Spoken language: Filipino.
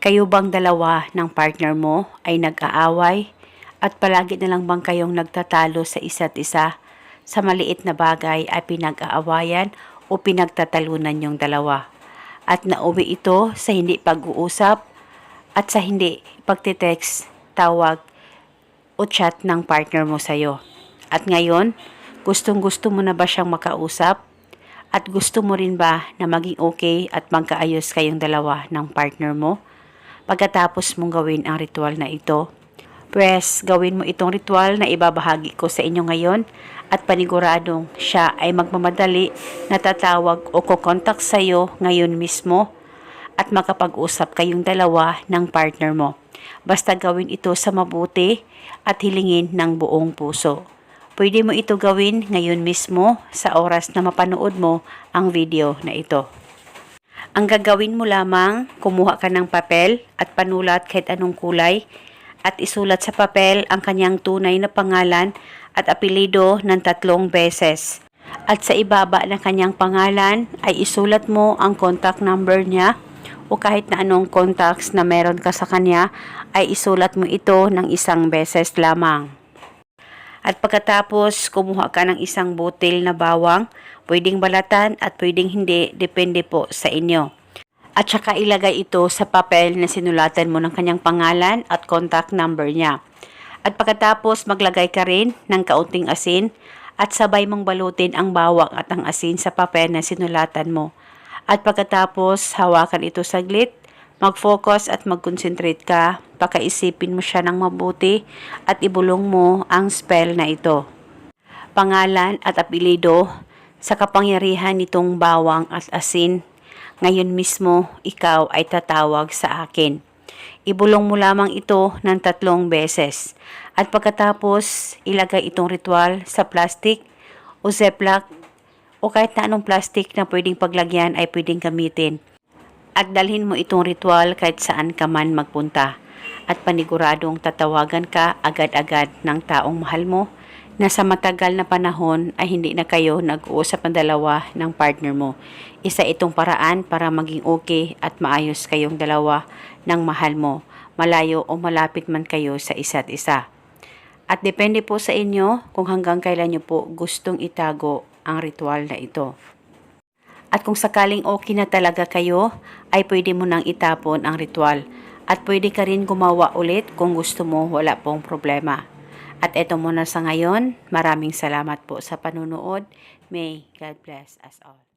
Kayo bang dalawa ng partner mo ay nag-aaway at palagi na lang bang kayong nagtatalo sa isa't isa sa maliit na bagay ay pinag-aawayan o pinagtatalunan yung dalawa at nauwi ito sa hindi pag-uusap at sa hindi pagtitext, tawag o chat ng partner mo sa'yo. At ngayon, gustong gusto mo na ba siyang makausap? At gusto mo rin ba na maging okay at magkaayos kayong dalawa ng partner mo? Pagkatapos mong gawin ang ritual na ito, Pwes, gawin mo itong ritual na ibabahagi ko sa inyo ngayon at paniguradong siya ay magmamadali na tatawag o kukontak sa iyo ngayon mismo at makapag-usap kayong dalawa ng partner mo. Basta gawin ito sa mabuti at hilingin ng buong puso. Pwede mo ito gawin ngayon mismo sa oras na mapanood mo ang video na ito. Ang gagawin mo lamang, kumuha ka ng papel at panulat kahit anong kulay at isulat sa papel ang kanyang tunay na pangalan at apelido ng tatlong beses. At sa ibaba ng kanyang pangalan ay isulat mo ang contact number niya o kahit na anong contacts na meron ka sa kanya ay isulat mo ito ng isang beses lamang. At pagkatapos kumuha ka ng isang butil na bawang, pwedeng balatan at pwedeng hindi, depende po sa inyo. At saka ilagay ito sa papel na sinulatan mo ng kanyang pangalan at contact number niya. At pagkatapos maglagay ka rin ng kaunting asin at sabay mong balutin ang bawang at ang asin sa papel na sinulatan mo. At pagkatapos hawakan ito saglit, mag-focus at mag-concentrate ka, pakaisipin mo siya ng mabuti at ibulong mo ang spell na ito. Pangalan at apelido sa kapangyarihan nitong bawang at asin ngayon mismo, ikaw ay tatawag sa akin. Ibulong mo lamang ito ng tatlong beses. At pagkatapos, ilagay itong ritual sa plastic o ziplock o kahit na anong plastic na pwedeng paglagyan ay pwedeng gamitin. At dalhin mo itong ritual kahit saan ka man magpunta. At paniguradong tatawagan ka agad-agad ng taong mahal mo na sa matagal na panahon ay hindi na kayo nag-uusap ng dalawa ng partner mo. Isa itong paraan para maging okay at maayos kayong dalawa ng mahal mo, malayo o malapit man kayo sa isa't isa. At depende po sa inyo kung hanggang kailan nyo po gustong itago ang ritual na ito. At kung sakaling okay na talaga kayo, ay pwede mo nang itapon ang ritual. At pwede ka rin gumawa ulit kung gusto mo wala pong problema. At eto muna sa ngayon, maraming salamat po sa panunood. May God bless us all.